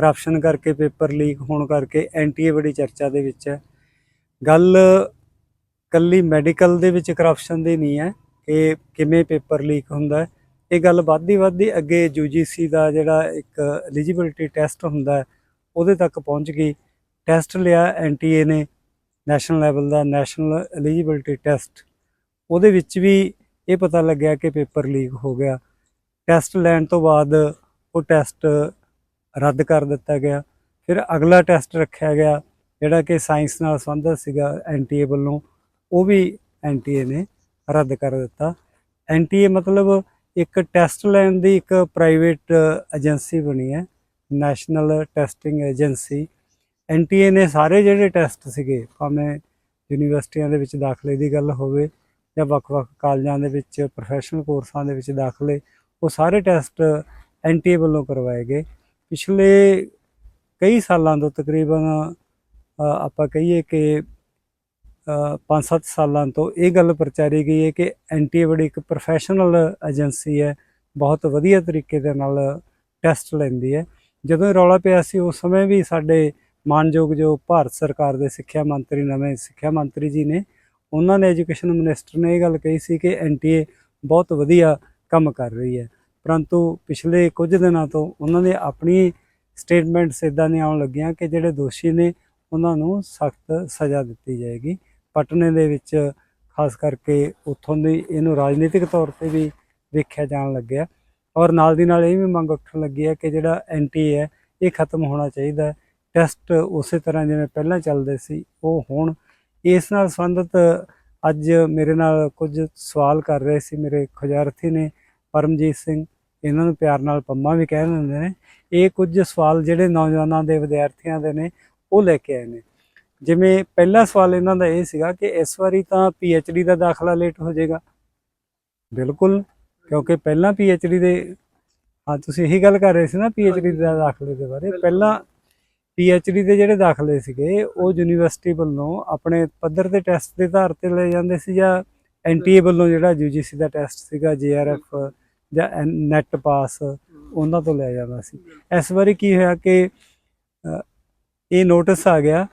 Corruption ਕਰਕੇ paper leak ਹੋਣ ਕਰਕੇ ਐਨਟੀਏ ਬੜੀ ਚਰਚਾ ਦੇ ਵਿੱਚ ਹੈ। ਗੱਲ ਕੱਲੀ ਮੈਡੀਕਲ ਦੇ ਵਿੱਚ ਕਰਪਸ਼ਨ ਦੀ ਨਹੀਂ ਹੈ ਕਿ ਕਿਵੇਂ ਪੇਪਰ ਲੀਕ ਹੁੰਦਾ ਇਹ ਗੱਲ ਵੱਧਦੀ ਵੱਧਦੀ ਅੱਗੇ ਯੂਜੀਸੀ ਦਾ ਜਿਹੜਾ ਇੱਕ ਐਲੀਜੀਬਿਲਟੀ ਟੈਸਟ ਹੁੰਦਾ ਉਹਦੇ ਤੱਕ ਪਹੁੰਚ ਗਈ। ਟੈਸਟ ਲਿਆ ਐਨਟੀਏ ਨੇ ਨੈਸ਼ਨਲ ਲੈਵਲ ਦਾ ਨੈਸ਼ਨਲ ਐਲੀਜੀਬਿਲਟੀ ਟੈਸਟ ਉਹਦੇ ਵਿੱਚ ਵੀ ਇਹ ਪਤਾ ਲੱਗਿਆ ਕਿ ਪੇਪਰ ਲੀਕ ਹੋ ਗਿਆ। ਟੈਸਟ ਲੈਣ ਤੋਂ ਬਾਅਦ ਉਹ ਟੈਸਟ ਰੱਦ ਕਰ ਦਿੱਤਾ ਗਿਆ। ਫਿਰ ਅਗਲਾ ਟੈਸਟ ਰੱਖਿਆ ਗਿਆ, ਜਿਹੜਾ ਕਿ ਸਾਇੰਸ ਨਾਲ ਸੰਬੰਧਿਤ ਸੀਗਾ ਐਨਟੀਏ ਵੱਲੋਂ, ਉਹ ਵੀ ਐਨਟੀਏ ਨੇ ਰੱਦ ਕਰ ਦਿੱਤਾ। ਐਨਟੀਏ ਮਤਲਬ ਇੱਕ ਟੈਸਟ ਲੈਣ ਦੀ ਇੱਕ ਪ੍ਰਾਈਵੇਟ ਏਜੰਸੀ ਬਣੀ ਹੈ, ਨੈਸ਼ਨਲ ਟੈਸਟਿੰਗ ਏਜੰਸੀ। ਐਨਟੀਏ ਨੇ ਸਾਰੇ ਜਿਹੜੇ ਟੈਸਟ ਸੀਗੇ, ਭਾਵੇਂ ਯੂਨੀਵਰਸਿਟੀਆਂ ਦੇ ਵਿੱਚ ਦਾਖਲੇ ਦੀ ਗੱਲ ਹੋਵੇ ਜਾਂ ਵੱਖ-ਵੱਖ ਕਾਲਜਾਂ ਦੇ ਵਿੱਚ ਪ੍ਰੋਫੈਸ਼ਨਲ ਕੋਰਸਾਂ ਦੇ ਵਿੱਚ ਦਾਖਲੇ, ਉਹ ਸਾਰੇ ਟੈਸਟ ਐਨਟੀਏ ਵੱਲੋਂ ਕਰਵਾਏ ਗਏ। ਪਿਛਲੇ ਕਈ ਸਾਲਾਂ ਤੋਂ ਤਕਰੀਬਨ ਆਪਾਂ ਕਹੀਏ ਕਿ 5-7 ਸਾਲਾਂ ਤੋਂ ਇਹ ਗੱਲ ਪ੍ਰਚਾਰੀ ਗਈ ਹੈ ਕਿ ਐਨਟੀਏ ਬੜੀ ਇੱਕ ਪ੍ਰੋਫੈਸ਼ਨਲ ਏਜੰਸੀ ਹੈ, ਬਹੁਤ ਵਧੀਆ ਤਰੀਕੇ ਦੇ ਨਾਲ ਟੈਸਟ ਲੈਂਦੀ ਹੈ। ਜਦੋਂ ਰੌਲਾ ਪਿਆ ਸੀ, ਉਸ ਸਮੇਂ ਵੀ ਸਾਡੇ ਮਾਨਯੋਗ ਜੋ ਭਾਰਤ ਸਰਕਾਰ ਦੇ ਸਿੱਖਿਆ ਮੰਤਰੀ, ਨਵੇਂ ਸਿੱਖਿਆ ਮੰਤਰੀ ਜੀ ਨੇ, ਉਹਨਾਂ ਨੇ ਐਜੂਕੇਸ਼ਨ ਮਿਨਿਸਟਰ ਨੇ ਇਹ ਗੱਲ ਕਹੀ ਸੀ ਕਿ ਐਨਟੀਏ ਬਹੁਤ ਵਧੀਆ ਕੰਮ ਕਰ ਰਹੀ ਹੈ। ਪਰੰਤੂ ਪਿਛਲੇ ਕੁਝ ਦਿਨਾਂ ਤੋਂ ਉਹਨਾਂ ਨੇ ਆਪਣੀ ਸਟੇਟਮੈਂਟਸ ਇਦਾਂ ਦੀਆਂ ਆਉਣ ਲੱਗੀਆਂ ਕਿ ਜਿਹੜੇ ਦੋਸ਼ੀ ਨੇ ਉਹਨਾਂ ਨੂੰ ਸਖਤ ਸਜ਼ਾ ਦਿੱਤੀ ਜਾਏਗੀ। ਪਟਨੇ ਦੇ ਵਿੱਚ ਖਾਸ ਕਰਕੇ ਉੱਥੋਂ ਦੀ ਇਹਨੂੰ ਰਾਜਨੀਤਿਕ ਤੌਰ ਤੇ ਵੀ ਵੇਖਿਆ ਜਾਣ ਲੱਗਿਆ। ਔਰ ਨਾਲ ਦੀ ਨਾਲ ਇਹ ਵੀ ਮੰਗ ਉੱਠਣ ਲੱਗੀ ਹੈ ਕਿ ਜਿਹੜਾ ਐਨਟੀ ਹੈ, ਇਹ ਖਤਮ ਹੋਣਾ ਚਾਹੀਦਾ ਟੈਸਟ ਉਸੇ ਤਰ੍ਹਾਂ ਜਿਵੇਂ ਪਹਿਲਾਂ ਚੱਲਦੇ ਸੀ, ਉਹ ਹੁਣ। ਇਸ ਨਾਲ ਸੰਬੰਧਿਤ ਅੱਜ ਮੇਰੇ ਨਾਲ ਕੁਝ ਸਵਾਲ ਕਰ ਰਹੇ ਸੀ ਮੇਰੇ ਖੁਜਾਰਥੀ ਨੇ। ਪਰਮਜੀਤ ਸਿੰਘ ਇਹਨਾਂ ਨੂੰ ਪਿਆਰ ਨਾਲ ਪੰਮਾ ਵੀ ਕਹਿ ਦਿੰਦੇ ਨੇ। ਇਹ ਕੁਝ ਸਵਾਲ ਜਿਹੜੇ ਨੌਜਵਾਨਾਂ ਦੇ ਵਿਦਿਆਰਥੀਆਂ ਦੇ ਨੇ ਉਹ ਲੈ ਕੇ ਆਏ ਨੇ। ਜਿਵੇਂ ਪਹਿਲਾ ਸਵਾਲ ਇਹਨਾਂ ਦਾ ਇਹ ਸੀਗਾ ਕਿ ਇਸ ਵਾਰੀ ਤਾਂ ਡੀ ਦਾ ਦਾਖਲਾ ਲੇਟ ਹੋ ਜਾਏਗਾ। ਬਿਲਕੁਲ ਕਿਉਂਕਿ ਪਹਿਲਾਂ ਡੀ ਦੇ ਹਾਂ ਤੁਸੀਂ ਇਹੀ ਗੱਲ ਕਰ ਰਹੇ ਸੀ ਨਾ ਡੀ ਦਾ ਦਾਖਲੇ ਦੇ ਬਾਰੇ। ਪਹਿਲਾਂ ਡੀ ਦੇ ਜਿਹੜੇ ਦਾਖਲੇ ਸੀਗੇ ਉਹ ਯੂਨੀਵਰਸਿਟੀ ਵੱਲੋਂ ਆਪਣੇ ਪੱਧਰ ਦੇ ਟੈਸਟ ਦੇ ਆਧਾਰ ਤੇ ਲਏ ਜਾਂਦੇ ਸੀ ਜਾਂ ਐਨਟੀਏ ਵੱਲੋਂ ਜਿਹੜਾ ਯੂਜੀਸੀ ਦਾ ਟੈਸਟ ਸੀਗਾ ਜੇਆਰਐਫ ਜਾਂ ਨੈਟ ਪਾਸ ਉਹਨਾਂ ਤੋਂ ਲਿਆ ਜਾਂਦਾ ਸੀ। ਇਸ ਵਾਰੀ ਕੀ ਹੋਇਆ ਕਿ ਇਹ ਨੋਟਿਸ ਆ ਗਿਆ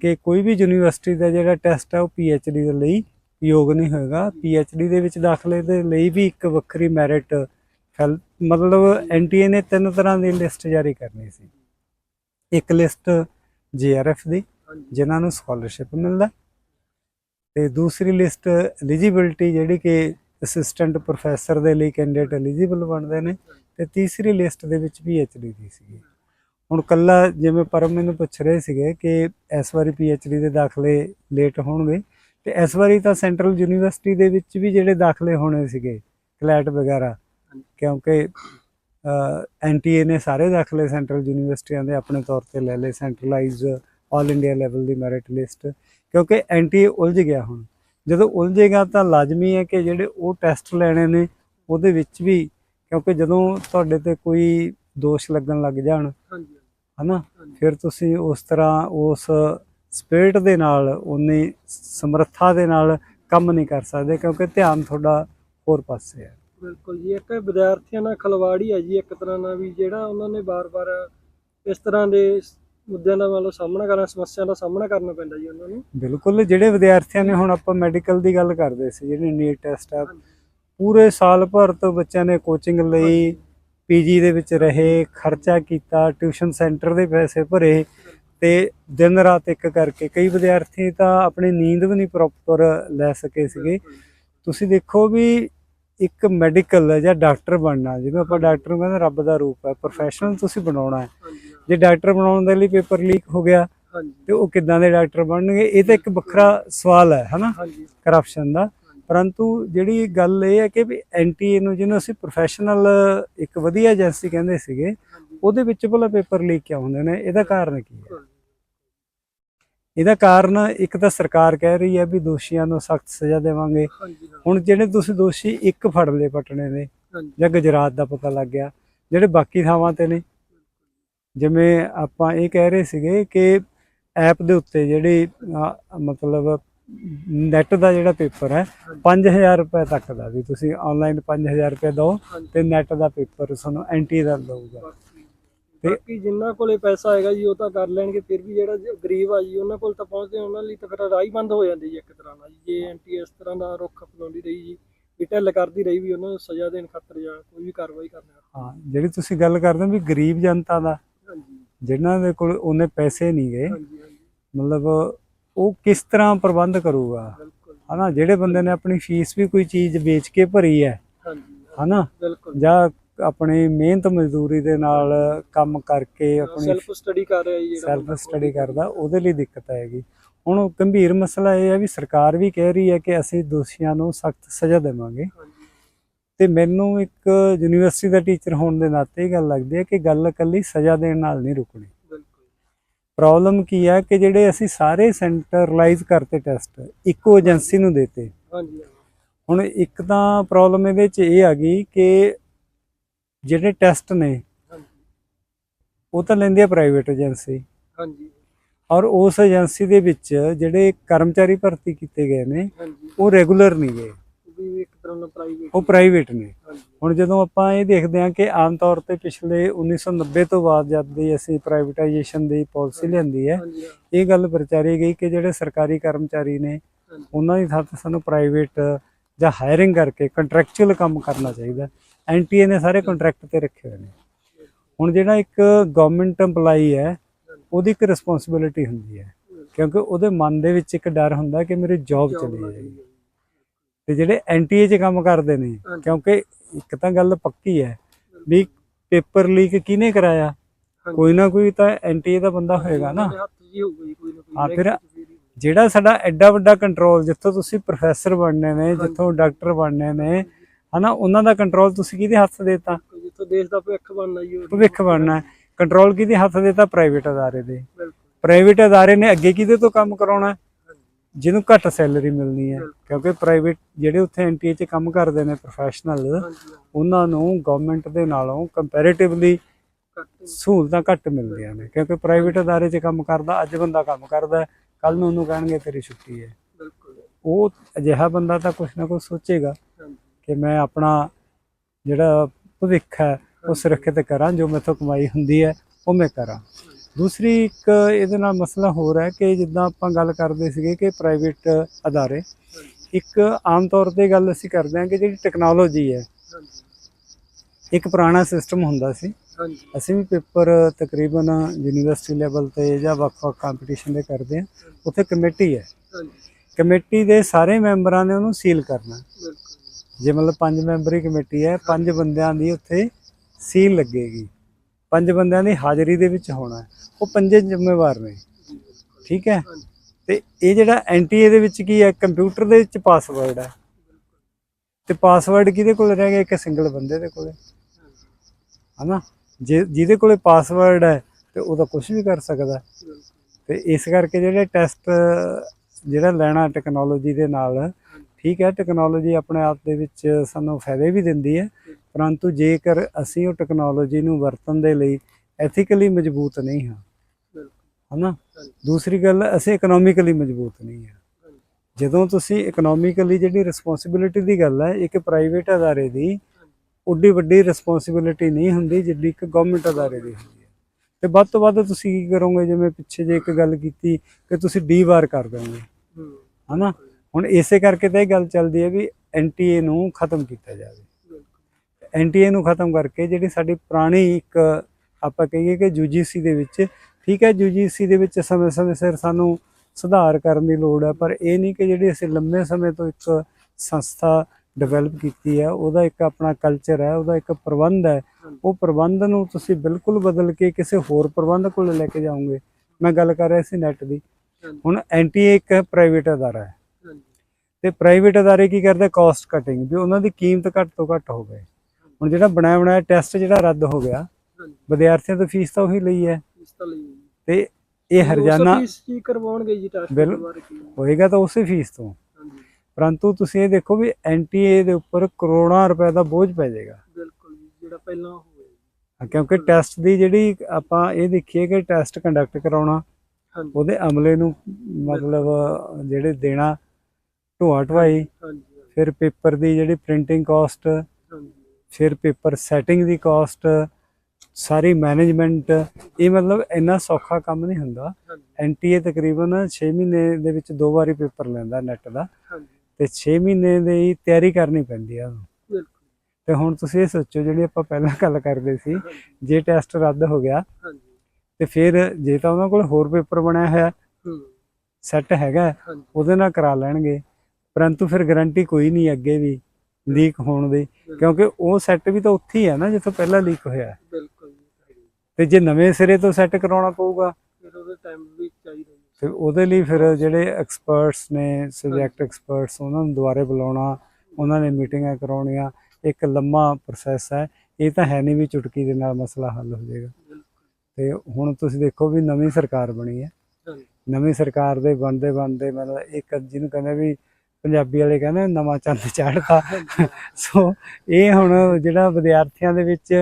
ਕਿ ਕੋਈ ਵੀ ਯੂਨੀਵਰਸਿਟੀ ਦਾ ਜਿਹੜਾ ਟੈਸਟ ਹੈ ਉਹ ਡੀ ਦੇ ਲਈ ਯੋਗ ਨਹੀਂ ਹੋਏਗਾ। ਡੀ ਦੇ ਵਿੱਚ ਦਾਖਲੇ ਦੇ ਲਈ ਵੀ ਇੱਕ ਵੱਖਰੀ ਮੈਰਿਟ ਮਤਲਬ ਐਨਟੀਏ ਨੇ ਤਿੰਨ ਤਰ੍ਹਾਂ ਦੀ ਲਿਸਟ ਜਾਰੀ ਕਰਨੀ ਸੀ। ਇੱਕ ਲਿਸਟ ਜੇਆਰਐਫ ਦੀ ਜਿਨ੍ਹਾਂ ਨੂੰ ਸਕਾਲਰਸ਼ਿਪ ਮਿਲਦਾ। ਤੇ ਦੂਸਰੀ ਲਿਸਟ ਐਲੀਜੀਬਿਲਟੀ ਜਿਹੜੀ ਕਿ ਅਸਿਸਟੈਂਟ ਪ੍ਰੋਫੈਸਰ ਦੇ ਲਈ ਕੈਂਡੀਡੇਟ ਐਲੀਜੀਬਲ ਬਣਦੇ ਨੇ ਤੇ ਤੀਸਰੀ ਲਿਸਟ ਦੇ ਵਿੱਚ ਵੀ ਡੀ ਦੀ ਸੀਗੀ। ਹੁਣ ਕੱਲਾ ਜਿਵੇਂ ਪਰਮ ਮੈਨੂੰ ਪੁੱਛ ਰਹੇ ਸੀਗੇ ਕਿ ਇਸ ਵਾਰੀ ਡੀ ਦੇ ਦਾਖਲੇ ਲੇਟ ਹੋਣਗੇ, ਤੇ ਇਸ ਵਾਰੀ ਤਾਂ ਸੈਂਟਰਲ ਯੂਨੀਵਰਸਿਟੀ ਦੇ ਵਿੱਚ ਵੀ ਜਿਹੜੇ ਦਾਖਲੇ ਹੋਣੇ ਸੀਗੇ, ਕਲੈਟ ਵਗੈਰਾ, ਕਿਉਂਕਿ ਐਨਟੀਏ ਨੇ ਸਾਰੇ ਦਾਖਲੇ ਸੈਂਟਰਲ ਯੂਨੀਵਰਸਿਟੀਆਂ ਦੇ ਆਪਣੇ ਤੌਰ ਤੇ ਲੈ ਲਏ ਸੈਂਟਰਲਾਈਜ਼ਡ ਆਲ ਇੰਡੀਆ ਲੈਵਲ ਦੀ ਮੈਰਿਟ ਲਿਸਟ ਕਿਉਂਕਿ ਐਨਟੀਏ ਉਲਝ ਗਿਆ ਹੁਣ। ਜਦੋਂ ਉਲਝੇਗਾ ਤਾਂ ਲਾਜ਼ਮੀ ਹੈ ਕਿ ਜਿਹੜੇ ਉਹ ਟੈਸਟ ਲੈਣੇ ਨੇ ਉਹਦੇ ਵਿੱਚ ਵੀ ਕਿਉਂਕਿ ਜਦੋਂ ਤੁਹਾਡੇ ਤੇ ਕੋਈ ਦੋਸ਼ ਲੱਗਣ ਲੱਗ ਜਾਣ ਹਾਂਜੀ। ਹਨਾ? ਫਿਰ ਤੁਸੀਂ ਉਸ ਤਰ੍ਹਾਂ ਉਸ ਸਪਿਰਿਟ ਦੇ ਨਾਲ ਉਨੀ ਸਮਰੱਥਾ ਦੇ ਨਾਲ ਕੰਮ ਨਹੀਂ ਕਰ ਸਕਦੇ ਕਿਉਂਕਿ ਧਿਆਨ ਤੁਹਾਡਾ ਹੋਰ ਪਾਸੇ ਹੈ। ਬਿਲਕੁਲ ਜੀ ਇੱਕ ਵਿਦਿਆਰਥੀਆਂ ਨਾਲ ਖਲਵਾੜੀ ਹੈ ਜੀ ਇੱਕ ਤਰ੍ਹਾਂ ਨਾਲ ਵੀ ਜਿਹੜਾ ਉਹਨਾਂ ਨੇ ਬਾਰ-ਬਾਰ ਇਸ ਤਰ੍ਹਾਂ ਦੇ ਮੁੱਦਿਆਂ ਦਾ ਮਤਲਬ ਸਾਹਮਣਾ ਕਰਨਾ ਸਮੱਸਿਆ ਦਾ ਸਾਹਮਣਾ ਕਰਨਾ ਪੈਂਦਾ ਜੀ ਉਹਨਾਂ ਨੂੰ। ਬਿਲਕੁਲ ਜਿਹੜੇ ਵਿਦਿਆਰਥੀਆਂ ਨੇ ਹੁਣ ਆਪਾਂ ਮੈਡੀਕਲ ਦੀ ਗੱਲ ਕਰਦੇ ਸੀ ਜਿਹੜੇ ਨੀਟ ਟੈਸਟ ਆ ਪੂਰੇ ਸਾਲ ਭਰ ਤੋਂ ਬੱਚਿਆਂ ਨੇ ਕੋਚਿੰਗ ਲਈ ਪੀਜੀ ਦੇ ਵਿੱਚ ਰਹੇ ਖਰਚਾ ਕੀਤਾ ਟਿਊਸ਼ਨ ਸੈਂਟਰ ਦੇ ਪੈਸੇ ਭਰੇ ਤੇ ਦਿਨ ਰਾਤ ਇੱਕ ਕਰਕੇ। ਕਈ ਵਿਦਿਆਰਥੀ ਤਾਂ ਆਪਣੀ ਨੀਂਦ ਵੀ ਨਹੀਂ ਪ੍ਰੋਪਰ ਲੈ ਸਕੇ ਸੀਗੇ। ਤੁਸੀਂ ਦੇਖੋ ਵੀ ਇੱਕ ਮੈਡੀਕਲ ਜਾਂ ਡਾਕਟਰ ਬਣਨਾ ਜਿਵੇਂ ਆਪਾਂ ਡਾਕਟਰ ਨੂੰ ਕਹਿੰਦੇ ਰੱਬ ਦਾ ਰੂਪ ਹੈ ਪ੍ਰੋਫੈਸ਼ਨਲ ਤੁਸੀਂ ਬਣਾਉਣਾ ਹੈ। ਜੇ ਡਾਕਟਰ ਬਣਾਉਣ ਦੇ ਲਈ ਪੇਪਰ ਲੀਕ ਹੋ ਗਿਆ ਤੇ ਉਹ ਕਿੱਦਾਂ ਦੇ ਡਾਕਟਰ ਬਣਨਗੇ ਇਹ ਤਾਂ ਇੱਕ ਵੱਖਰਾ ਸਵਾਲ ਹੈ ਹਨਾ? ਕਰਪਸ਼ਨ ਦਾ। ਪਰੰਤੂ ਜਿਹੜੀ ਗੱਲ ਇਹ ਹੈ ਕਿ ਵੀ ਐਨਟੀਏ ਨੂੰ ਜਿਹਨੂੰ ਅਸੀਂ ਪ੍ਰੋਫੈਸ਼ਨਲ ਇੱਕ ਵਧੀਆ ਏਜੰਸੀ ਕਹਿੰਦੇ ਸੀਗੇ ਉਹਦੇ ਵਿੱਚ ਭਲਾ ਪੇਪਰ ਲੀਕ ਕਿਉਂ ਹੁੰਦੇ ਨੇ? ਇਹਦਾ ਕਾਰਨ ਕੀ ਹੈ? ਇਹਦਾ ਕਾਰਨ ਇੱਕ ਤਾਂ ਸਰਕਾਰ ਕਹਿ ਰਹੀ ਹੈ ਵੀ ਦੋਸ਼ੀਆਂ ਨੂੰ ਸਖਤ ਸਜ਼ਾ ਦੇਵਾਂਗੇ। ਹੁਣ ਜਿਹੜੇ ਤੁਸੀਂ ਦੋਸ਼ੀ ਇੱਕ ਫੜ ਲਏ ਪਟਨੇ ਦੇ ਹਾਂਜੀ। ਜਾਂ ਗੁਜਰਾਤ ਦਾ ਪਤਾ ਲੱਗ ਗਿਆ ਜਿਹੜੇ ਬਾਕੀ ਥਾਵਾਂ ਤੇ ਨੇ। ਜਿਵੇਂ ਆਪਾਂ ਇਹ ਕਹਿ ਰਹੇ ਸੀਗੇ ਕਿ ਐਪ ਦੇ ਉੱਤੇ ਜਿਹੜੀ ਮਤਲਬ ਨੈਟ ਦਾ ਜਿਹੜਾ ਪੇਪਰ ਹੈ 5000 ਰੁਪਏ ਤੱਕ ਦਾ ਵੀ ਤੁਸੀਂ ਆਨਲਾਈਨ 5000 ਰੁਪਏ ਦਿਓ ਤੇ ਨੈਟ ਦਾ ਪੇਪਰ ਤੁਹਾਨੂੰ ਐਂਟੀ ਦਾ ਦਊਗਾ। ਤੇ- ਬਾਕੀ ਕੋਲੇ ਪੈਸਾ ਹੈਗਾ ਜੀ ਉਹ ਤਾਂ ਕਰ ਲੈਣਗੇ ਫਿਰ ਵੀ ਜਿਹੜਾ ਗਰੀਬ ਆ ਜੀ ਉਹਨਾਂ ਕੋਲ ਤਾਂ ਪਹੁੰਚਦੇ ਉਹਨਾਂ ਲਈ ਤਾਂ ਫਿਰ ਰਾਹ ਬੰਦ ਹੋ ਜਾਂਦੀ ਜੀ ਇੱਕ ਤਰ੍ਹਾਂ ਨਾਲ ਜੀ। ਜੇ ਐਨਟੀ ਇਸ ਤਰ੍ਹਾਂ ਦਾ ਰੁੱਖ ਅਪਣਾਉਂਦੀ ਰਹੀ ਜੀ ਵੀ ਢਿੱਲ ਕਰਦੀ ਰਹੀ ਵੀ ਉਹਨਾਂ ਨੂੰ ਸਜ਼ਾ ਦੇਣ ਖਾਤਰ ਜਾਂ ਕੋਈ ਵੀ ਕਾਰਵਾਈ ਕਰਨਾ ਹਾਂ ਜਿਹੜੀ ਤੁਸੀਂ ਗੱਲ ਕਰਦੇ ਹੋ ਵੀ ਗਰੀਬ ਜਨਤਾ ਦਾ ਜਿਨ੍ਹਾਂ ਦੇ ਕੋਲ ਉਹਨੇ ਪੈਸੇ ਨਹੀਂ ਗਏ ਮਤਲਬ ਉਹ ਕਿਸ ਤਰ੍ਹਾਂ ਪ੍ਰਬੰਧ ਕਰੂਗਾ? ਹਨਾ ਜਿਹੜੇ ਬੰਦੇ ਨੇ ਆਪਣੀ ਫੀਸ ਵੀ ਕੋਈ ਚੀਜ਼ ਵੇਚ ਕੇ ਭਰੀ ਹੈ ਹਨਾ? ਜਾਂ ਆਪਣੀ ਮਿਹਨਤ ਮਜ਼ਦੂਰੀ ਦੇ ਨਾਲ ਕੰਮ ਕਰਕੇ ਆਪਣੀ ਸੈਲਫ ਸਟੱਡੀ ਕਰ ਰਿਹਾ ਜੀ ਜਿਹੜਾ ਸੈਲਫ। ਸਟੱਡੀ ਕਰਦਾ ਉਹਦੇ ਲਈ ਦਿੱਕਤ ਆਏਗੀ। ਹੁਣ ਗੰਭੀਰ ਮਸਲਾ ਇਹ ਹੈ ਵੀ ਸਰਕਾਰ ਵੀ ਕਹਿ ਰਹੀ ਹੈ ਕਿ ਅਸੀਂ ਦੋਸ਼ੀਆਂ ਨੂੰ ਸਖਤ ਸਜ਼ਾ ਦੇਵਾਂਗੇ। ਤੇ ਮੈਨੂੰ ਇੱਕ ਯੂਨੀਵਰਸਿਟੀ ਦਾ ਟੀਚਰ ਹੋਣ ਦੇ ਨਾਤੇ ਇਹ ਗੱਲ ਲੱਗਦੀ ਹੈ ਕਿ ਗੱਲ ਇਕੱਲੀ ਸਜ਼ਾ ਦੇਣ ਨਾਲ ਨਹੀਂ ਰੁਕਣੀ। ਪ੍ਰੋਬਲਮ ਕੀ ਹੈ ਕਿ ਜਿਹੜੇ ਅਸੀਂ ਸਾਰੇ ਸੈਂਟਰਲਾਈਜ਼ ਕਰਤੇ ਟੈਸਟ ਇੱਕੋ ਏਜੰਸੀ ਨੂੰ ਦੇਤੇ। ਹਾਂਜੀ ਹੁਣ ਇੱਕ ਤਾਂ ਪ੍ਰੋਬਲਮ ਇਹਦੇ ਚ ਇਹ ਆ ਗਈ ਕਿ ਜਿਹੜੇ ਟੈਸਟ ਨੇ ਹਾਂਜੀ। ਉਹ ਤਾਂ ਲੈਂਦੀ ਹੈ ਪ੍ਰਾਈਵੇਟ ਏਜੰਸੀ ਹਾਂਜੀ। ਔਰ ਉਸ ਏਜੰਸੀ ਦੇ ਵਿੱਚ ਜਿਹੜੇ ਕਰਮਚਾਰੀ ਭਰਤੀ ਕੀਤੇ ਗਏ ਨੇ ਹਾਂਜੀ। ਉਹ ਰੈਗੂਲਰ ਨਹੀਂ ਗਏ। ਉਹ ਵੀ ਇੱਕ ਤਰ੍ਹਾਂ ਦਾ ਪ੍ਰਾਈਵੇਟ ਉਹ ਪ੍ਰਾਈਵੇਟ ਨੇ। ਹਾਂਜੀ। ਹੁਣ ਜਦੋਂ ਆਪਾਂ ਇਹ ਦੇਖਦੇ ਹਾਂ ਕਿ ਆਮ ਤੌਰ ਤੇ ਪਿਛਲੇ 1990 ਤੋਂ ਬਾਅਦ ਜਦ ਦੀ ਅਸੀਂ ਪ੍ਰਾਈਵੇਟਾਈਜੇਸ਼ਨ ਦੀ ਪਾਲਿਸੀ ਲਿਆਂਦੀ ਹੈ ਹਾਂਜੀ ਹਾਂ, ਇਹ ਗੱਲ ਪ੍ਰਚਾਰੀ ਗਈ ਕਿ ਜਿਹੜੇ ਸਰਕਾਰੀ ਕਰਮਚਾਰੀ ਨੇ ਹਾਂਜੀ। ਉਹਨਾਂ ਦੀ ਥਾਂ ਤੇ ਸਾਨੂੰ ਪ੍ਰਾਈਵੇਟ ਜਾਂ ਹਾਇਰਿੰਗ ਕਰਕੇ ਕੰਟਰੈਕਚੁਅਲ ਕੰਮ ਕਰਨਾ ਚਾਹੀਦਾ। ਐਨਟੀਏ ਨੇ ਸਾਰੇ ਕੰਟਰੈਕਟ ਤੇ ਰੱਖੇ ਹੋਏ ਨੇ ਹੁਣ ਜਿਹੜਾ ਇੱਕ ਗਵਰਨਮੈਂਟ EMPLOYE ਹੈ ਉਹਦੀ ਇੱਕ ਰਿਸਪੌਂਸਿਬਿਲਿਟੀ ਹੁੰਦੀ ਹੈ ਕਿਉਂਕਿ ਉਹਦੇ ਮਨ ਦੇ ਵਿੱਚ ਇੱਕ ਡਰ ਹੁੰਦਾ ਕਿ ਮੇਰੀ ਜੌਬ ਚਲੀ ਜਾਏਗੀ। ਤੇ ਜਿਹੜੇ ਐਨਟੀਏ 'ਚ ਕੰਮ ਕਰਦੇ ਨੇ। ਕਿਉਂਕਿ ਇੱਕ ਤਾਂ ਗੱਲ ਪੱਕੀ ਹੈ ਵੀ ਪੇਪਰ ਲੀਕ ਕਿਹਨੇ ਕਰਾਇਆ। ਕੋਈ ਨਾ ਕੋਈ ਤਾਂ ਐਨਟੀਏ ਦਾ ਬੰਦਾ ਹੋਏਗਾ ਨਾ ਹੀ ਫਿਰ-। ਜਿਹੜਾ ਸਾਡਾ ਐਡਾ ਵੱਡਾ ਕੰਟਰੋਲ ਜਿੱਥੋਂ ਤੁਸੀਂ ਪ੍ਰੋਫੈਸਰ ਬਣਨੇ ਨੇ ਜਿੱਥੋਂ ਡਾਕਟਰ ਬਣਨੇ ਨੇ ਹਨਾ ਉਹਨਾਂ ਦਾ ਕੰਟਰੋਲ ਤੁਸੀਂ ਕਿਹਦੇ ਹੱਥ ਦੇਤਾ? ਜਿੱਥੋਂ ਦੇਸ਼ ਦਾ ਭਵਿੱਖ ਬਣਨਾ ਉਹ ਭਵਿੱਖ ਬਣਨਾ ਕੰਟਰੋਲ ਕਿਹਦੇ ਹੱਥ ਦੇਤਾ? ਪ੍ਰਾਈਵੇਟ ਅਦਾਰੇ ਦੇ। ਪ੍ਰਾਈਵੇਟ ਅਦਾਰੇ ਨੇ ਅੱਗੇ ਕਿਹਦੇ ਤੋਂ ਕੰਮ ਕਰਾਉਣਾ ਜਿਹਨੂੰ ਘੱਟ ਸੈਲਰੀ ਮਿਲਣੀ ਹੈ। ਕਿਉਂਕਿ ਪ੍ਰਾਈਵੇਟ ਜਿਹੜੇ ਉੱਥੇ ਐਨਟੀਏ 'ਚ ਕੰਮ ਕਰਦੇ ਨੇ ਪ੍ਰੋਫੈਸ਼ਨਲ ਹਾਂ, ਉਹਨਾਂ ਨੂੰ ਗਵਰਨਮੈਂਟ ਦੇ ਨਾਲੋਂ ਕੰਪੈਰੀਟਿਵਲੀ ਹੀ। ਸਹੂਲਤਾਂ ਘੱਟ ਮਿਲਦੀਆਂ ਨੇ। ਕਿਉਂਕਿ ਪ੍ਰਾਈਵੇਟ ਅਦਾਰੇ 'ਚ ਕੰਮ ਕਰਦਾ ਅੱਜ ਬੰਦਾ ਕੰਮ ਕਰਦਾ ਕੱਲ ਨੂੰ ਉਹਨੂੰ ਕਹਿਣਗੇ ਤੇਰੀ ਛੁੱਟੀ ਹੈ। ਉਹ ਅਜਿਹਾ ਬੰਦਾ ਤਾਂ ਕੁਛ ਨਾ ਕੁਛ ਸੋਚੇਗਾ। ਕਿ ਮੈਂ ਆਪਣਾ ਜਿਹੜਾ ਭਵਿੱਖ ਹੈ ਉਹ ਸੁਰੱਖਿਅਤ ਕਰਾਂ ਜੋ ਮੈਥੋਂ ਕਮਾਈ ਹੁੰਦੀ ਹੈ ਉਹ ਮੈਂ ਕਰਾਂ। ਦੂਸਰੀ ਇੱਕ ਇਹਦੇ ਨਾਲ ਮਸਲਾ ਹੋਰ ਹੈ ਕਿ ਜਿੱਦਾਂ ਆਪਾਂ ਗੱਲ ਕਰਦੇ ਸੀਗੇ ਕਿ ਪ੍ਰਾਈਵੇਟ ਅਦਾਰੇ ਇੱਕ ਆਮ ਤੌਰ ਤੇ ਗੱਲ ਅਸੀਂ ਕਰਦੇ ਹਾਂ ਕਿ ਜਿਹੜੀ ਟੈਕਨੋਲੋਜੀ ਹੈ ਇੱਕ ਪੁਰਾਣਾ ਸਿਸਟਮ ਹੁੰਦਾ ਸੀ। ਅਸੀਂ ਵੀ ਪੇਪਰ ਤਕਰੀਬਨ ਯੂਨੀਵਰਸਿਟੀ ਲੈਵਲ ਤੇ ਜਾਂ ਵੱਖ-ਵੱਖ ਕੰਪੀਟੀਸ਼ਨ ਦੇ ਕਰਦੇ ਹਾਂ ਉੱਥੇ ਕਮੇਟੀ ਹੈ। ਕਮੇਟੀ ਦੇ ਸਾਰੇ ਮੈਂਬਰਾਂ ਨੇ ਉਹਨੂੰ ਸੀਲ ਕਰਨਾ। ਜੇ ਮਤਲਬ ਪੰਜ ਮੈਂਬਰੀ ਕਮੇਟੀ ਹੈ, ਪੰਜ ਬੰਦਿਆਂ ਦੀ ਉੱਥੇ ਸੀਲ ਲੱਗੇਗੀ। ਪੰਜ ਬੰਦਿਆਂ ਦੀ ਹਾਜ਼ਰੀ ਦੇ ਵਿੱਚ ਹੋਣਾ ਉਹ ਪੰਜੇ ਜ਼ਿੰਮੇਵਾਰ ਨੇ। ਠੀਕ ਹੈ? ਹਾਂਜੀ ਤੇ ਇਹ ਜਿਹੜਾ ਐਨਟੀਏ ਦੇ ਵਿੱਚ ਕੀ ਹੈ? ਕੰਪਿਊਟਰ ਦੇ ਵਿੱਚ ਪਾਸਵਰਡ ਹੈ। ਤੇ ਪਾਸਵਰਡ ਕਿਹਦੇ ਕੋਲ ਰਹਿ ਗਿਆ? ਇੱਕ ਸਿੰਗਲ ਬੰਦੇ ਦੇ ਕੋਲੇ। ਹਨਾ? ਜੇ ਜਿਹਦੇ ਕੋਲੇ ਪਾਸਵਰਡ ਹੈ, ਤੇ ਉਹ ਤਾਂ ਕੁਝ ਵੀ ਕਰ ਸਕਦਾ ਹੈ। ਤੇ ਇਸ ਕਰਕੇ ਜਿਹੜੇ ਟੈਸਟ ਜਿਹੜਾ ਲੈਣਾ ਟੈਕਨੋਲੋਜੀ ਦੇ ਨਾਲ ਠੀਕ ਹੈ ਟੈਕਨੋਲੋਜੀ ਆਪਣੇ ਆਪ ਦੇ ਵਿੱਚ ਸਾਨੂੰ ਫਾਇਦੇ ਵੀ ਦਿੰਦੀ ਹੈ, ਪਰੰਤੂ ਜੇਕਰ ਅਸੀਂ ਉਹ ਟੈਕਨੋਲੋਜੀ ਨੂੰ ਵਰਤਣ ਦੇ ਲਈ ਐਥੀਕਲੀ ਮਜ਼ਬੂਤ ਨਹੀਂ ਹਾਂ ਬਿਲਕੁਲ ਹਨਾ? ਦੂਸਰੀ ਗੱਲ, ਅਸੀਂ ਇਕਨੋਮਿਕਲੀ ਮਜ਼ਬੂਤ ਨਹੀਂ ਹਾਂ। ਜਦੋਂ ਤੁਸੀਂ ਇਕਨੋਮਿਕਲੀ ਜਿਹੜੀ ਰਿਸਪੌਂਸਿਬਿਲਿਟੀ ਦੀ ਗੱਲ ਹੈ, ਇੱਕ ਪ੍ਰਾਈਵੇਟ ਅਦਾਰੇ ਦੀ, ਉੱਡੀ ਵੱਡੀ ਰਿਸਪੌਂਸਿਬਿਲਿਟੀ ਨਹੀਂ ਹੁੰਦੀ, ਜਿੱਡੀ ਇੱਕ ਗਵਰਨਮੈਂਟ ਅਦਾਰੇ ਦੀ ਹੁੰਦੀ ਹੈ। ਤੇ ਵੱਧ ਤੋਂ ਵੱਧ ਤੁਸੀਂ ਕੀ ਕਰੋਗੇ, ਜਿਵੇਂ ਪਿੱਛੇ ਜੇ ਇੱਕ ਗੱਲ ਕੀਤੀ ਕਿ ਤੁਸੀਂ ਡੀ ਵਾਰ ਕਰ ਦੋਗੇ ਹੂੰ ਹਨਾ? ਹੁਣ ਇਸੇ ਕਰਕੇ ਤਾਂ ਇਹ ਗੱਲ ਚੱਲਦੀ ਹੈ ਵੀ ਐਨਟੀਏ ਨੂੰ ਖਤਮ ਕੀਤਾ ਜਾਵੇ। ਐਨਟੀਏ ਨੂੰ ਖਤਮ ਕਰਕੇ ਜਿਹੜੀ ਸਾਡੀ ਪੁਰਾਣੀ ਇੱਕ ਆਪਾਂ ਕਹੀਏ ਕਿ ਯੂਜੀਸੀ ਦੇ ਵਿੱਚ ਠੀਕ ਹੈ ਯੂਜੀਸੀ ਦੇ ਵਿੱਚ ਸਮੇਂ-ਸਮੇਂ ਸਿਰ ਸਾਨੂੰ ਸੁਧਾਰ ਕਰਨ ਦੀ ਲੋੜ ਹੈ ਪਰ ਇਹ ਨਹੀਂ ਕਿ ਜਿਹੜੀ ਅਸੀਂ ਲੰਮੇ ਸਮੇਂ ਤੋਂ ਇੱਕ ਸੰਸਥਾ ਡਿਵੈਲਪ ਕੀਤੀ ਹੈ ਉਹਦਾ ਇੱਕ ਆਪਣਾ ਕਲਚਰ ਹੈ ਉਹਦਾ ਇੱਕ ਪ੍ਰਬੰਧ ਹੈ। ਉਹ ਪ੍ਰਬੰਧ ਨੂੰ ਤੁਸੀਂ ਬਿਲਕੁਲ ਬਦਲ ਕੇ ਕਿਸੇ ਹੋਰ ਪ੍ਰਬੰਧ ਕੋਲ ਲੈ ਕੇ ਜਾਓਗੇ। ਮੈਂ ਗੱਲ ਕਰ ਰਿਹਾ ਸੀ ਨੈਟ ਦੀ। ਹੁਣ ਐਨਟੀਏ ਇੱਕ ਪ੍ਰਾਈਵੇਟ ਅਦਾਰਾ ਹੈ। ਤੇ ਪ੍ਰਾਈਵੇਟ ਅਦਾਰੇ ਕੀ ਕਰਦੇ? ਕਾਸਟ ਕਟਿੰਗ ਵੀ ਉਹਨਾਂ ਦੀ ਕੀਮਤ ਘੱਟ ਤੋਂ ਘੱਟ ਹੋਵੇ ਹੁਣ ਜਿਹੜਾ ਬਣਾਇਆ ਬਣਾਇਆ ਟੈਸਟ ਜਿਹੜਾ ਰੱਦ ਹੋ ਗਿਆ ਵਿਦਿਆਰਥੀਆਂ ਤੋਂ ਫੀਸ ਤਾਂ ਉਹੀ ਲਈ ਹੈ। ਤਾਂ ਇਹ ਹਰਜਾਨਾ ਫੀਸ ਕੀ ਕਰਵਾਉਣਗੇ ਜੀ ਟੈਸਟ ਹੋਏਗਾ ਤਾਂ ਉਸੇ ਫੀਸ ਤੋਂ। ਪਰੰਤੂ ਤੁਸੀਂ ਇਹ ਦੇਖੋ ਵੀ ਐਨਟੀਏ ਦੇ ਉੱਪਰ ਕਰੋੜਾਂ ਰੁਪਏ ਦਾ ਬੋਝ ਪੈ ਜਾਏਗਾ। ਬਿਲਕੁਲ ਜੀ ਜਿਹੜਾ ਪਹਿਲਾਂ ਹੋਵੇ ਕਿਉਂਕਿ ਟੈਸਟ ਦੀ ਜਿਹੜੀ ਆਪਾਂ ਇਹ ਦੇਖੀਏ ਕਿ ਟੈਸਟ ਕੰਡਕਟ ਕਰਾਉਣਾ ਉਹਦੇ ਅਮਲੇ ਨੂੰ ਮਤਲਬ ਜਿਹੜੇ ਦੇਣਾ ਢੋਆ ਢਵਾਈ ਹਾਂਜੀ ਫਿਰ ਪੇਪਰ ਦੀ ਜਿਹੜੀ ਪ੍ਰਿੰਟਿੰਗ ਕਾਸਟ ਹਾਂਜੀ। ਫਿਰ ਪੇਪਰ ਸੈਟਿੰਗ ਦੀ ਕਾਸਟ ਸਾਰੀ ਮੈਨੇਜਮੈਂਟ ਇਹ ਮਤਲਬ ਇੰਨਾ ਸੌਖਾ ਕੰਮ ਨਹੀਂ ਹੁੰਦਾ। ਐਨਟੀਏ ਤਕਰੀਬਨ 6 ਮਹੀਨੇ ਦੇ ਵਿੱਚ ਦੋ ਵਾਰੀ ਪੇਪਰ ਲੈਂਦਾ ਨੈਟ ਦਾ। ਤੇ 6 ਮਹੀਨੇ ਦੀ ਤਿਆਰੀ ਕਰਨੀ ਪੈਂਦੀ ਆ ਉਹਨੂੰ। ਬਿਲਕੁਲ। ਤੇ ਹੁਣ ਤੁਸੀਂ ਇਹ ਸੋਚੋ ਜਿਹੜੀ ਆਪਾਂ ਪਹਿਲਾਂ ਗੱਲ ਕਰਦੇ ਸੀ ਜੇ ਟੈਸਟ ਰੱਦ ਹੋ ਗਿਆ ਤੇ ਫਿਰ ਜੇ ਤਾਂ ਉਹਨਾਂ ਕੋਲ ਹੋਰ ਪੇਪਰ ਬਣਿਆ ਹੋਇਆ ਸੈੱਟ ਹੈਗਾ ਉਹਦੇ ਨਾਲ ਕਰਾ ਲੈਣਗੇ। ਪਰੰਤੂ ਫਿਰ ਗਾਰੰਟੀ ਕੋਈ ਨਹੀਂ ਅੱਗੇ ਵੀ ਲੀਕ ਹੋਣ ਦੀ। ਕਿਉਂਕਿ ਉਹ ਸੈੱਟ ਵੀ ਤਾਂ ਉੱਥੇ ਹੀ ਹੈ ਨਾ ਜਿੱਥੋਂ ਪਹਿਲਾਂ ਲੀਕ ਹੋਇਆ। ਬਿਲਕੁਲ ਤੇ ਜੇ ਨਵੇਂ ਸਿਰੇ ਤੋਂ ਸੈੱਟ ਕਰਾਉਣਾ ਪਊਗਾ ਫਿਰ ਉਹਦੇ ਟਾਈਮ ਵੀ ਚਾਹੀਦਾ ਜੀ। ਤੇ ਉਹਦੇ ਲਈ ਫਿਰ ਜਿਹੜੇ ਐਕਸਪਰਟਸ ਨੇ ਸਬਜੈਕਟ ਐਕਸਪਰਟਸ ਉਹਨਾਂ ਨੂੰ ਦੁਬਾਰੇ ਬੁਲਾਉਣਾ ਉਹਨਾਂ ਨੇ ਮੀਟਿੰਗਾਂ ਕਰਾਉਣੀਆਂ ਇੱਕ ਲੰਮਾ ਪ੍ਰੋਸੈਸ ਹੈ। ਇਹ ਤਾਂ ਹੈ ਨਹੀਂ ਵੀ ਚੁਟਕੀ ਦੇ ਨਾਲ ਮਸਲਾ ਹੱਲ ਹੋ ਜਾਏਗਾ। ਤੇ ਹੁਣ ਤੁਸੀਂ ਦੇਖੋ ਵੀ ਨਵੀਂ ਸਰਕਾਰ ਬਣੀ ਹੈ। ਨਵੀਂ ਸਰਕਾਰ ਦੇ ਬਣਦੇ ਬਣਦੇ ਮਤਲਬ ਇੱਕ ਜਿਹਨੂੰ ਕਹਿੰਦੇ ਵੀ ਪੰਜਾਬੀ ਵਾਲੇ ਕਹਿੰਦੇ ਨਵਾਂ ਚੰਦ ਚੜ੍ਹਦਾ। ਸੋ ਇਹ ਹੁਣ ਜਿਹੜਾ ਵਿਦਿਆਰਥੀਆਂ ਦੇ ਵਿੱਚ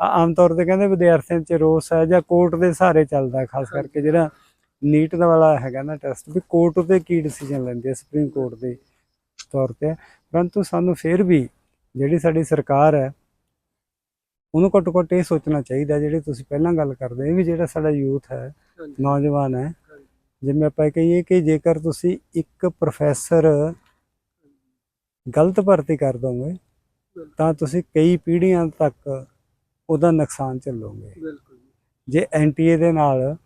ਆਮ ਤੌਰ ਤੇ ਕਹਿੰਦੇ ਵਿਦਿਆਰਥੀਆਂ 'ਚ ਰੋਸ ਹੈ ਜਾਂ ਕੋਰਟ ਦੇ ਸਹਾਰੇ ਚੱਲਦਾ ਖਾਸ ਕਰਕੇ ਜਿਹੜਾ ਨੀਟ ਦਾ ਵਾਲਾ ਹੈਗਾ ਨਾ ਟੈਸਟ ਵੀ ਕੋਰਟ ਤੇ ਕੀ ਡਿਸੀਜਨ ਲੈਂਦੀ ਹੈ ਸੁਪਰੀਮ ਕੋਰਟ ਦੇ ਤੌਰ ਤੇ। ਪਰੰਤੂ ਸਾਨੂੰ ਫਿਰ ਵੀ ਜਿਹੜੀ ਸਾਡੀ ਸਰਕਾਰ ਹੈ ਉਹਨੂੰ ਘੱਟੋ ਘੱਟ ਇਹ ਸੋਚਣਾ ਚਾਹੀਦਾ ਜਿਹੜੀ ਤੁਸੀਂ ਪਹਿਲਾਂ ਗੱਲ ਕਰਦੇ ਵੀ ਜਿਹੜਾ ਸਾਡਾ ਯੂਥ ਹੈ ਨੌਜਵਾਨ ਹੈ ਜਿਵੇਂ ਆਪਾਂ ਕਹੀਏ ਕਿ ਜੇਕਰ ਤੁਸੀਂ ਇੱਕ ਪ੍ਰੋਫੈਸਰ ਗਲਤ ਭਰਤੀ ਕਰ ਦੋਗੇ ਤਾਂ ਤੁਸੀਂ ਕਈ ਪੀੜ੍ਹੀਆਂ ਤੱਕ ਉਹਦਾ ਨੁਕਸਾਨ ਝੱਲੋਗੇ। ਬਿਲਕੁਲ ਜੀ। ਐਨਟੀਏ ਦੇ ਨਾਲ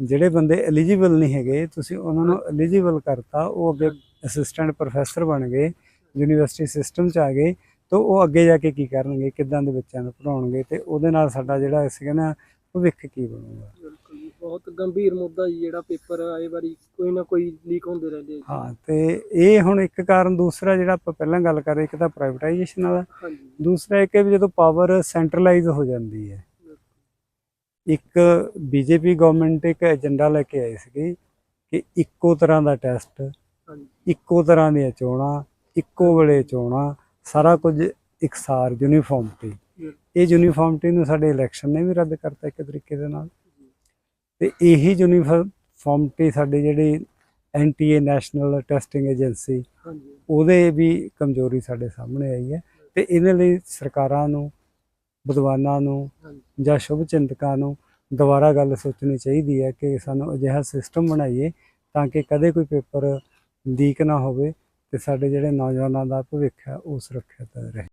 ਜਿਹੜੇ ਬੰਦੇ ਐਲੀਜੀਬਲ ਨਹੀਂ ਹੈਗੇ ਤੁਸੀਂ ਉਹਨਾਂ ਨੂੰ ਐਲੀਜੀਬਲ ਕਰਤਾ ਉਹ ਅੱਗੇ ਅਸਿਸਟੈਂਟ ਪ੍ਰੋਫੈਸਰ ਬਣ ਗਏ ਯੂਨੀਵਰਸਿਟੀ ਸਿਸਟਮ ਚ ਆ ਗਏ ਤਾਂ ਉਹ ਅੱਗੇ ਜਾ ਕੇ ਕੀ ਕਰਨਗੇ ਕਿੱਦਾਂ ਦੇ ਬੱਚਿਆਂ ਨੂੰ ਪੜਾਉਣਗੇ ਤੇ ਉਹਦੇ ਨਾਲ ਸਾਡਾ ਜਿਹੜਾ ਸੀਗਾ ਨਾ ਭਵਿੱਖ ਕੀ ਬਣੂਗਾ। ਬਹੁਤ ਗੰਭੀਰ ਮੁੱਦਾ ਜੀ ਜਿਹੜਾ ਪੇਪਰ ਆਏ ਵਾਰੀ ਕੋਈ ਨਾ ਕੋਈ ਲੀਕ ਹੁੰਦੇ ਰਹਿੰਦੇ ਆ। ਹਾਂ ਤੇ ਇਹ ਹੁਣ ਇੱਕ ਕਾਰਨ ਦੂਸਰਾ ਜਿਹੜਾ ਆਪਾਂ ਪਹਿਲਾਂ ਗੱਲ ਕਰ ਰਹੇ ਇੱਕ ਤਾਂ ਪ੍ਰਾਈਵੇਟਾਈਜੇਸ਼ਨ ਵਾਲਾ। ਹਾਂਜੀ। ਦੂਸਰਾ ਇੱਕ ਹੈ ਵੀ ਜਦੋਂ ਪਾਵਰ ਸੈਂਟਰਲਾਈਜ਼ ਹੋ ਜਾਂਦੀ ਹੈ। ਇੱਕ ਬੀਜੇਪੀ ਗਵਰਨਮੈਂਟ ਇੱਕ ਏਜੰਡਾ ਲੈ ਕੇ ਆਈ ਸੀਗੀ ਕਿ ਇੱਕੋ ਤਰ੍ਹਾਂ ਦਾ ਟੈਸਟ ਹਾਂਜੀ। ਇੱਕੋ ਤਰ੍ਹਾਂ ਦੀਆਂ ਚੋਣਾਂ ਇੱਕੋ ਵੇਲੇ ਚੋਣਾਂ ਸਾਰਾ ਕੁਝ ਇਕਸਾਰ ਯੂਨੀਫਾਰਮਟੀ ਇਹ ਯੂਨੀਫਾਰਮਟੀ ਨੂੰ ਸਾਡੇ ਇਲੈਕਸ਼ਨ ਨੇ ਵੀ ਰੱਦ ਕਰਤਾ ਇੱਕ ਤਰੀਕੇ ਦੇ ਨਾਲ। ਤੇ ਇਹੀ ਯੂਨੀਫਾਰਮਟੀ ਸਾਡੇ ਜਿਹੜੀ ਐਨਟੀਏ ਨੈਸ਼ਨਲ ਟੈਸਟਿੰਗ ਏਜੰਸੀ ਉਹਦੇ ਵੀ ਕਮਜ਼ੋਰੀ ਸਾਡੇ ਸਾਹਮਣੇ ਆਈ ਹੈ ਤੇ ਇਹਦੇ ਲਈ ਸਰਕਾਰਾਂ ਨੂੰ ਵਿਦਵਾਨਾਂ ਨੂੰ ਜਾਂ ਸ਼ੁਭ ਚਿੰਤਕਾਂ ਨੂੰ ਦੁਬਾਰਾ ਗੱਲ ਸੋਚਣੀ ਚਾਹੀਦੀ ਹੈ ਕਿ ਸਾਨੂੰ ਅਜਿਹਾ ਸਿਸਟਮ ਬਣਾਈਏ ਤਾਂ ਕਿ ਕਦੇ ਕੋਈ ਪੇਪਰ ਲੀਕ ਨਾ ਹੋਵੇ ਤੇ ਸਾਡੇ ਜਿਹੜੇ ਨੌਜਵਾਨਾਂ ਦਾ ਭਵਿੱਖ ਹੈ ਉਹ ਸੁਰੱਖਿਅਤ ਰਹੇ।